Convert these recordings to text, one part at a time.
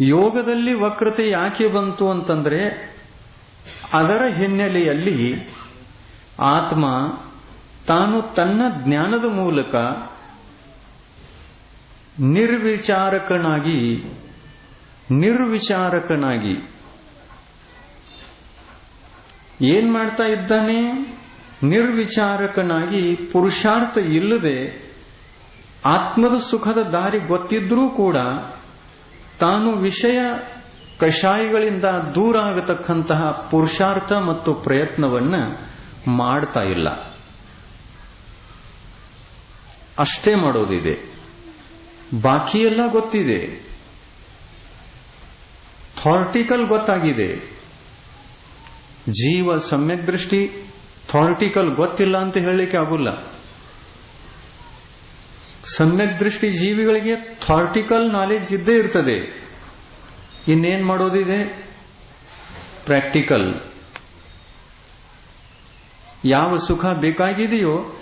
ಯೋಗದಲ್ಲಿ ವಕ್ರತೆ ಯಾಕೆ ಬಂತು ಅಂತಂದ್ರೆ ಅದರ ಹಿನ್ನೆಲೆಯಲ್ಲಿ ಆತ್ಮ ತಾನು ತನ್ನ ಜ್ಞಾನದ ಮೂಲಕ ನಿರ್ವಿಚಾರಕನಾಗಿ ನಿರ್ವಿಚಾರಕನಾಗಿ ಏನ್ ಮಾಡ್ತಾ ಇದ್ದಾನೆ? ನಿರ್ವಿಚಾರಕನಾಗಿ ಪುರುಷಾರ್ಥ ಇಲ್ಲದೆ ಆತ್ಮದ ಸುಖದ ದಾರಿ ಗೊತ್ತಿದ್ರೂ ಕೂಡ ತಾನು ವಿಷಯ ಕಷಾಯಿಗಳಿಂದ ದೂರ ಆಗತಕ್ಕಂತಹ ಪುರುಷಾರ್ಥ ಮತ್ತು ಪ್ರಯತ್ನವನ್ನ ಮಾಡ್ತಾ ಇಲ್ಲ. ಅಷ್ಟೇ ಮಾಡೋದಿದೆ. ಬಾಕಿ ಎಲ್ಲ ಗೊತ್ತಿದೆ. ಥಾರ್ಟಿಕಲ್ ಗೊತ್ತಾಗಿದೆ. ಜೀವ ಸಮ್ಯಕ್ ದೃಷ್ಟಿ ಥಾರ್ಟಿಕಲ್ ಗೊತ್ತಿಲ್ಲ ಅಂತ ಹೇಳಲಿಕ್ಕೆ ಆಗುಲ್ಲ. ಸಮ್ಯಕ್ ದೃಷ್ಟಿ ಜೀವಿಗಳಿಗೆ ಥಾರ್ಟಿಕಲ್ ನಾಲೆಜ್ ಇದ್ದೇ ಇರ್ತದೆ. ಇನ್ನೇನ್ ಮಾಡೋದಿದೆ? ಪ್ರಾಕ್ಟಿಕಲ್ ಯಾವ ಸುಖ ಬೇಕಾಗಿದೆಯೋ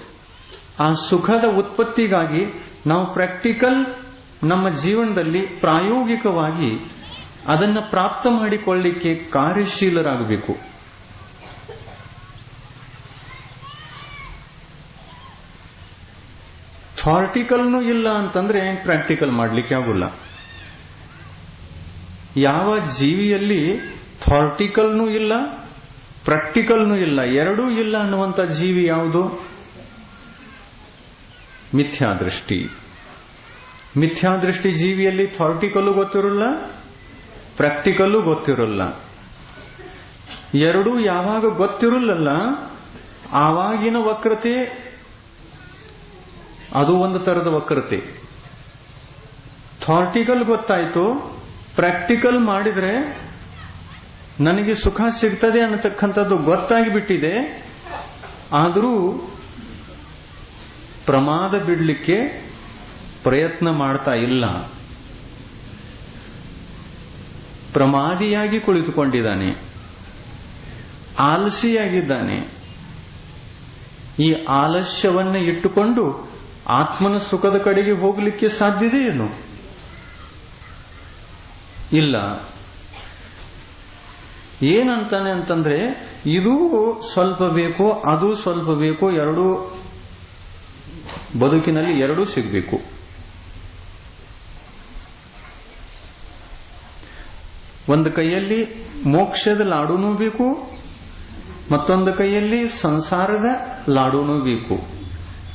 ಆ ಸುಖದ ಉತ್ಪತ್ತಿಗಾಗಿ ನಾವು ಪ್ರಾಕ್ಟಿಕಲ್ ನಮ್ಮ ಜೀವನದಲ್ಲಿ ಪ್ರಾಯೋಗಿಕವಾಗಿ ಅದನ್ನು ಪ್ರಾಪ್ತ ಮಾಡಿಕೊಳ್ಳಿಕ್ಕೆ ಕಾರ್ಯಶೀಲರಾಗಬೇಕು. ಥಾರ್ಟಿಕಲ್ನೂ ಇಲ್ಲ ಅಂತಂದ್ರೆ ಪ್ರಾಕ್ಟಿಕಲ್ ಮಾಡಲಿಕ್ಕೆ ಆಗುಲ್ಲ. ಯಾವ ಜೀವಿಯಲ್ಲಿ ಥಾರ್ಟಿಕಲ್ನೂ ಇಲ್ಲ, ಪ್ರಾಕ್ಟಿಕಲ್ನೂ ಇಲ್ಲ, ಎರಡೂ ಇಲ್ಲ ಅನ್ನುವಂಥ ಜೀವಿ ಯಾವುದು? ಮಿಥ್ಯಾದೃಷ್ಟಿ. ಮಿಥ್ಯಾದೃಷ್ಟಿ ಜೀವಿಯಲ್ಲಿ ಥಾರ್ಟಿಕಲ್ಲು ಗೊತ್ತಿರಲ್ಲ, ಪ್ರಾಕ್ಟಿಕಲ್ಲು ಗೊತ್ತಿರಲ್ಲ. ಎರಡೂ ಯಾವಾಗ ಗೊತ್ತಿರಲ್ಲ ಆವಾಗಿನ ವಕ್ರತೆ ಅದು ಒಂದು ತರದ ವಕ್ರತೆ. ಥಾರ್ಟಿಕಲ್ ಗೊತ್ತಾಯ್ತು. ಪ್ರಾಕ್ಟಿಕಲ್ ಮಾಡಿದ್ರೆ ನನಗೆ ಸುಖ ಸಿಗ್ತದೆ ಅನ್ನತಕ್ಕಂಥದ್ದು ಗೊತ್ತಾಗಿ ಬಿಟ್ಟಿದೆ ಆದರೂ ಪ್ರಮಾದ ಬಿಡಲಿಕ್ಕೆ ಪ್ರಯತ್ನ ಮಾಡ್ತಾ ಇಲ್ಲ. ಪ್ರಮಾದಿಯಾಗಿ ಕುಳಿತುಕೊಂಡಿದ್ದಾನೆ. ಆಲಸಿಯಾಗಿದ್ದಾನೆ. ಈ ಆಲಸ್ಯವನ್ನು ಇಟ್ಟುಕೊಂಡು ಆತ್ಮನ ಸುಖದ ಕಡೆಗೆ ಹೋಗಲಿಕ್ಕೆ ಸಾಧ್ಯತೆ ಏನು ಇಲ್ಲ. ಏನಂತಾನೆ ಅಂತಂದ್ರೆ, ಇದು ಸ್ವಲ್ಪ ಬೇಕು, ಅದು ಸ್ವಲ್ಪ ಬೇಕೋ, ಎರಡೂ ಬದುಕಿನಲ್ಲಿ ಎರಡೂ ಸಿಗಬೇಕು. ಒಂದು ಕೈಯಲ್ಲಿ ಮೋಕ್ಷದ ಲಾಡೂನೂ ಬೇಕು, ಮತ್ತೊಂದು ಕೈಯಲ್ಲಿ ಸಂಸಾರದ ಲಾಡೂನೂ ಬೇಕು.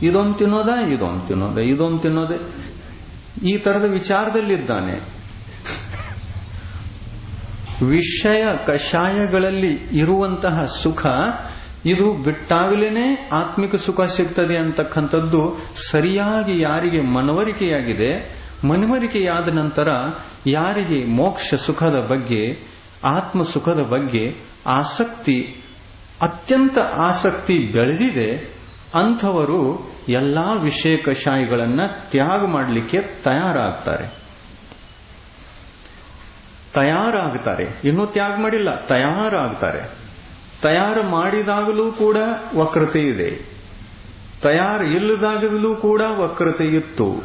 ಇದೊಂದು ತಿನ್ನೋದ? ಇದೊಂದು ತಿನ್ನೋದ? ಇದೊಂದು ತಿನ್ನೋದೆ? ಈ ತರದ ವಿಚಾರದಲ್ಲಿದ್ದಾನೆ. ವಿಷಯ ಕಷಾಯಗಳಲ್ಲಿ ಇರುವಂತಹ ಸುಖ, ಇದು ಬಿಟ್ಟಾಗಲೇನೆ ಆತ್ಮಿಕ ಸುಖ ಸಿಗ್ತದೆ ಅಂತಕ್ಕಂಥದ್ದು ಸರಿಯಾಗಿ ಯಾರಿಗೆ ಮನವರಿಕೆಯಾಗಿದೆ, ಮನವರಿಕೆಯಾದ ನಂತರ ಯಾರಿಗೆ ಮೋಕ್ಷ ಸುಖದ ಬಗ್ಗೆ, ಆತ್ಮ ಸುಖದ ಬಗ್ಗೆ ಆಸಕ್ತಿ, ಅತ್ಯಂತ ಆಸಕ್ತಿ ಬೆಳೆದಿದೆ ಅಂಥವರು ಎಲ್ಲ ವಿಷಯ ಕಶಾಯಿಗಳನ್ನು ತ್ಯಾಗ ಮಾಡಲಿಕ್ಕೆ ತಯಾರಾಗ್ತಾರೆ. ತಯಾರಾಗ್ತಾರೆ. ಇನ್ನೂ ತ್ಯಾಗ ಮಾಡಿಲ್ಲ, ತಯಾರಾಗ್ತಾರೆ. ತಯಾರು ಮಾಡಿದಾಗಲೂ ಕೂಡ ವಕ್ರತೆ ಇದೆ. ತಯಾರು ಇಲ್ಲದಾಗಲೂ ಕೂಡ ವಕ್ರತೆ ಇತ್ತು.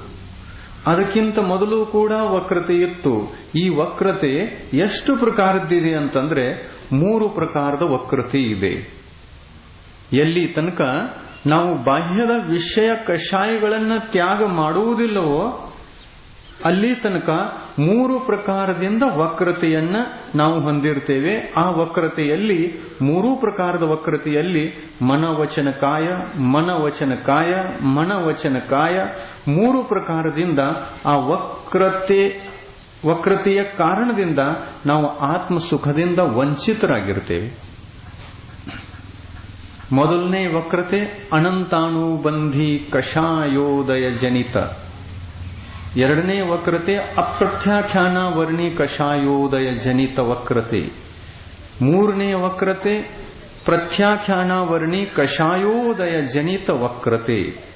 ಅದಕ್ಕಿಂತ ಮೊದಲು ಕೂಡ ವಕ್ರತೆ ಇತ್ತು. ಈ ವಕ್ರತೆ ಎಷ್ಟು ಪ್ರಕಾರದ್ದಿದೆ ಅಂತಂದ್ರೆ ಮೂರು ಪ್ರಕಾರದ ವಕ್ರತೆ ಇದೆ. ಎಲ್ಲಿ ತನಕ ನಾವು ಬಾಹ್ಯದ ವಿಷಯ ಕಷಾಯಗಳನ್ನು ತ್ಯಾಗ ಮಾಡುವುದಿಲ್ಲವೋ, ಅಲ್ಲಿ ತನಕ ಮೂರು ಪ್ರಕಾರದಿಂದ ವಕ್ರತೆಯನ್ನ ನಾವು ಹೊಂದಿರ್ತೇವೆ. ಆ ವಕ್ರತೆಯಲ್ಲಿ, ಮೂರೂ ಪ್ರಕಾರದ ವಕ್ರತೆಯಲ್ಲಿ ಮನವಚನ ಕಾಯ ಮನವಚನ ಕಾಯ ಮನವಚನ ಕಾಯ ಮೂರು ಪ್ರಕಾರದಿಂದ ಆ ವಕ್ರತೆ, ವಕ್ರತೆಯ ಕಾರಣದಿಂದ ನಾವು ಆತ್ಮ ಸುಖದಿಂದ ವಂಚಿತರಾಗಿರ್ತೇವೆ. ಮೊದಲನೇ ವಕ್ರತೆ ಅನಂತಾನುಬಂಧಿ ಕಷಾಯೋದಯ ಜನಿತ ಎರಡನೇ ವಕ್ರತೆ ಅಪ್ರತ್ಯಾಖ್ಯಾನ ವರ್ಣಿ ಕಷಾಯೋದಯ ಜನಿತ ವಕ್ರತೆ. ಮೂರನೇ ವಕ್ರತೆ ಪ್ರತ್ಯಾಖ್ಯಾನ ವರ್ಣಿ ಕಷಾಯೋದಯ ಜನಿತ ವಕ್ರತೆ.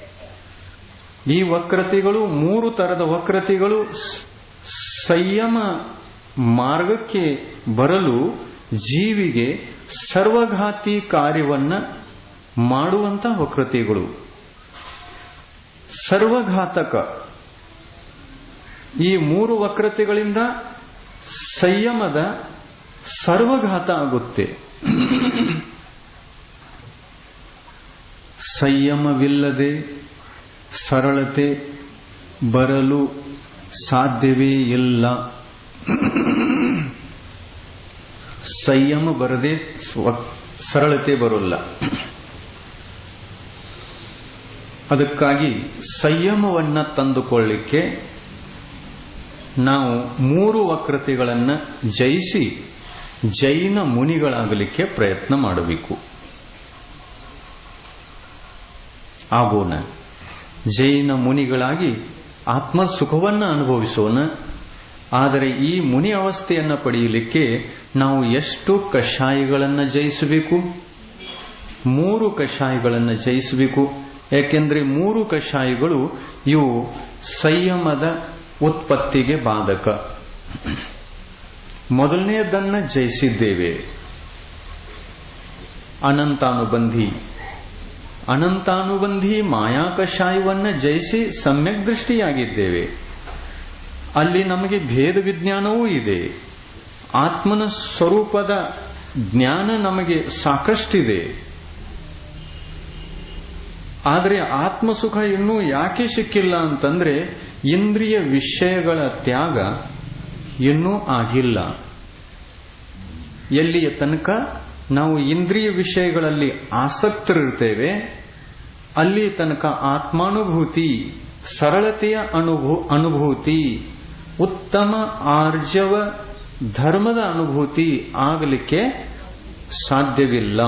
ಈ ವಕ್ರತೆಗಳು ಮೂರು ತರದ ವಕ್ರತೆಗಳು ಸಂಯಮ ಮಾರ್ಗಕ್ಕೆ ಬರಲು ಜೀವಿಗೆ ಸರ್ವಘಾತಿ ಕಾರ್ಯವನ್ನು ಮಾಡುವಂತ ವಕ್ರತೆಗಳು. ಸರ್ವಘಾತಕ. ಈ ಮೂರು ವಕ್ರತೆಗಳಿಂದ ಸಂಯಮದ ಸರ್ವಘಾತ ಆಗುತ್ತೆ. ಸಂಯಮವಿಲ್ಲದೆ ಸರಳತೆ ಬರಲು ಸಾಧ್ಯವೇ ಇಲ್ಲ. ಸಂಯಮ ಬರದೆ ಸರಳತೆ ಬರೋಲ್ಲ. ಅದಕ್ಕಾಗಿ ಸಂಯಮವನ್ನ ತಂದುಕೊಳ್ಳಿಕ್ಕೆ ನಾವು ಮೂರು ವಕ್ರತೆಗಳನ್ನು ಜಯಿಸಿ ಜೈನ ಮುನಿಗಳಾಗಲಿಕ್ಕೆ ಪ್ರಯತ್ನ ಮಾಡಬೇಕು. ಆಗೋಣ. ಜೈನ ಮುನಿಗಳಾಗಿ ಆತ್ಮ ಸುಖವನ್ನು ಅನುಭವಿಸೋಣ. ಆದರೆ ಈ ಮುನಿ ಅವಸ್ಥೆಯನ್ನು ಪಡೆಯಲಿಕ್ಕೆ ನಾವು ಎಷ್ಟು ಕಷಾಯಗಳನ್ನು ಜಯಿಸಬೇಕು? ಮೂರು ಕಷಾಯಗಳನ್ನು ಜಯಿಸಬೇಕು. ಯಾಕೆಂದರೆ ಮೂರು ಕಷಾಯಗಳು ಇವು ಸಂಯಮದ ಉತ್ಪತ್ತಿಗೆ ಬಾಧಕ. ಮೊದಲನೆಯದನ್ನು ಜಯಿಸಿದ್ದೇವೆ. ಅನಂತಾನುಬಂಧಿ. ಅನಂತಾನುಬಂಧಿ ಮಾಯಾ ಕಷಾಯವನ್ನು ಜಯಿಸಿ ಸಮ್ಯಕ್ ದೃಷ್ಟಿಯಾಗಿದ್ದೇವೆ. ಅಲ್ಲಿ ನಮಗೆ ಭೇದ ವಿಜ್ಞಾನವೂ ಇದೆ. ಆತ್ಮನ ಸ್ವರೂಪದ ಜ್ಞಾನ ನಮಗೆ ಸಾಕಷ್ಟಿದೆ. ಆದರೆ ಆತ್ಮಸುಖ ಇನ್ನೂ ಯಾಕೆ ಸಿಕ್ಕಿಲ್ಲ ಅಂತಂದ್ರೆ ಇಂದ್ರಿಯ ವಿಷಯಗಳ ತ್ಯಾಗ ಇನ್ನೂ ಆಗಿಲ್ಲ. ಎಲ್ಲಿಯ ತನಕ? ನಾವು ಇಂದ್ರಿಯ ವಿಷಯಗಳಲ್ಲಿ ಆಸಕ್ತರಿರ್ತೇವೆ. ಅಲ್ಲಿ ತನಕ ಆತ್ಮಾನುಭೂತಿ, ಸರಳತೆಯ ಅನುಭೂ, ಅನುಭೂತಿ ಉತ್ತಮ ಆರ್ಜವ ಧರ್ಮದ ಅನುಭೂತಿ ಆಗಲಿಕ್ಕೆ ಸಾಧ್ಯವಿಲ್ಲ.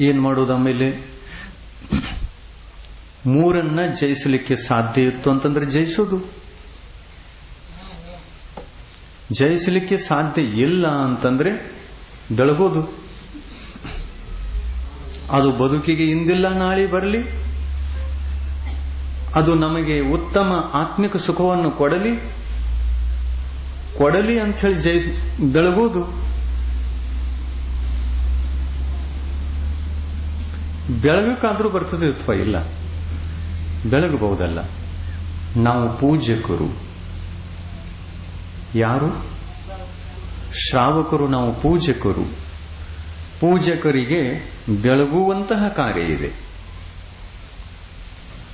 ಏನ್ ಮಾಡೋದು ಆಮೇಲೆ ಮೂರನ್ನ ಜಯಿಸಲಿಕ್ಕೆ ಸಾಧ್ಯ ಇತ್ತು ಅಂತಂದ್ರೆ ಜಯಿಸೋದು. ಜಯಿಸಲಿಕ್ಕೆ ಸಾಧ್ಯ ಇಲ್ಲ ಅಂತಂದ್ರೆ ಬೆಳಗೋದು ಅದು ಬದುಕಿಗೆ ಇಂದಿಲ್ಲ, ನಾಳೆ ಬರಲಿ. ಅದು ನಮಗೆ ಉತ್ತಮ ಆತ್ಮಿಕ ಸುಖವನ್ನು ಕೊಡಲಿ. ಕೊಡಲಿ ಅಂತ ಹೇಳಿ ಜಯ ಬೆಳಗೋದು ಬೆಳಗಕ್ಕಾದ್ರೂ ಬರ್ತದೆ ಅಥವಾ ಇಲ್ಲ? ಬೆಳಗಬಹುದಲ್ಲ. ನಾವು ಪೂಜ್ಯಕರು. ಯಾರು? ಶ್ರಾವಕರು ನಾವು ಪೂಜಕರು ಪೂಜಕರಿಗೆ ಬೆಳಗುವಂತಹ ಕಾರ್ಯ ಇದೆ.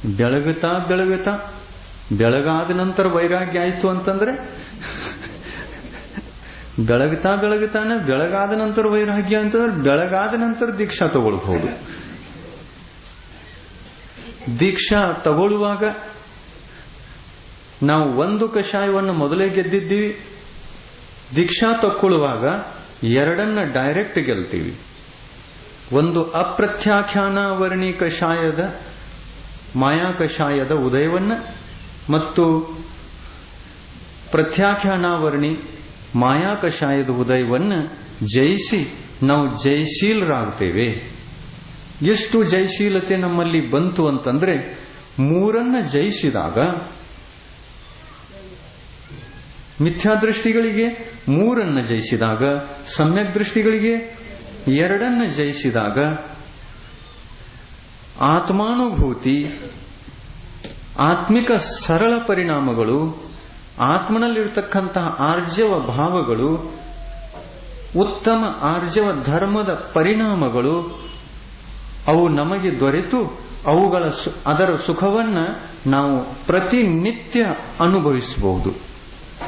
ಬೆಳಗುತ್ತಾ ಬೆಳಗುತ್ತಾ, ಬೆಳಗಾದ ನಂತರ ವೈರಾಗ್ಯ ಆಯಿತು ಅಂತಂದ್ರೆ, ಬೆಳಗುತ್ತಾ ಬೆಳಗುತ್ತಾನೆ, ಬೆಳಗಾದ ನಂತರ ವೈರಾಗ್ಯ ಅಂತಂದ್ರೆ, ಬೆಳಗಾದ ನಂತರ ದೀಕ್ಷಾ ತಗೊಳ್ಬಹುದು ದೀಕ್ಷಾ ತಗೊಳ್ಳುವಾಗ ನಾವು ಒಂದು ಕಷಾಯವನ್ನು ಮೊದಲೇ ಗೆದ್ದಿದ್ದೀವಿ. ದೀಕ್ಷಾ ತಕ್ಕೊಳ್ಳುವಾಗ ಎರಡನ್ನ ಡೈರೆಕ್ಟ್ ಗೆಲ್ತೀವಿ. ಒಂದು ಅಪ್ರತ್ಯಾಖ್ಯಾನ ವರ್ಣಿ ಕಷಾಯದ ಮಾಯಾ ಕಷಾಯದ ಉದಯವನ್ನ ಮತ್ತು ಪ್ರತ್ಯಾಖ್ಯಾನಾವರ್ಣಿ ಮಾಯಾ ಕಷಾಯದ ಉದಯವನ್ನ ಜಯಿಸಿ ನಾವು ಜಯಶೀಲರಾಗ್ತೇವೆ. ಎಷ್ಟು ಜಯಶೀಲತೆ ನಮ್ಮಲ್ಲಿ ಬಂತು ಅಂತಂದ್ರೆ ಮೂರನ್ನ ಜಯಿಸಿದಾಗ ಮಿಥ್ಯಾದೃಷ್ಟಿಗಳಿಗೆ ಮೂರನ್ನ ಜಯಿಸಿದಾಗ, ಸಮ್ಯಕ್ ದೃಷ್ಟಿಗಳಿಗೆ ಎರಡನ್ನ ಜಯಿಸಿದಾಗ ಆತ್ಮಾನುಭೂತಿ, ಆತ್ಮಿಕ ಸರಳ ಪರಿಣಾಮಗಳು, ಆತ್ಮನಲ್ಲಿರ್ತಕ್ಕಂತಹ ಆರ್ಜವ ಭಾವಗಳು, ಉತ್ತಮ ಆರ್ಜವ ಧರ್ಮದ ಪರಿಣಾಮಗಳು, ಅವು ನಮಗೆ ದೊರೆತು ಅವುಗಳ ಅದರ ಸುಖವನ್ನ ನಾವು ಪ್ರತಿನಿತ್ಯ ಅನುಭವಿಸಬಹುದು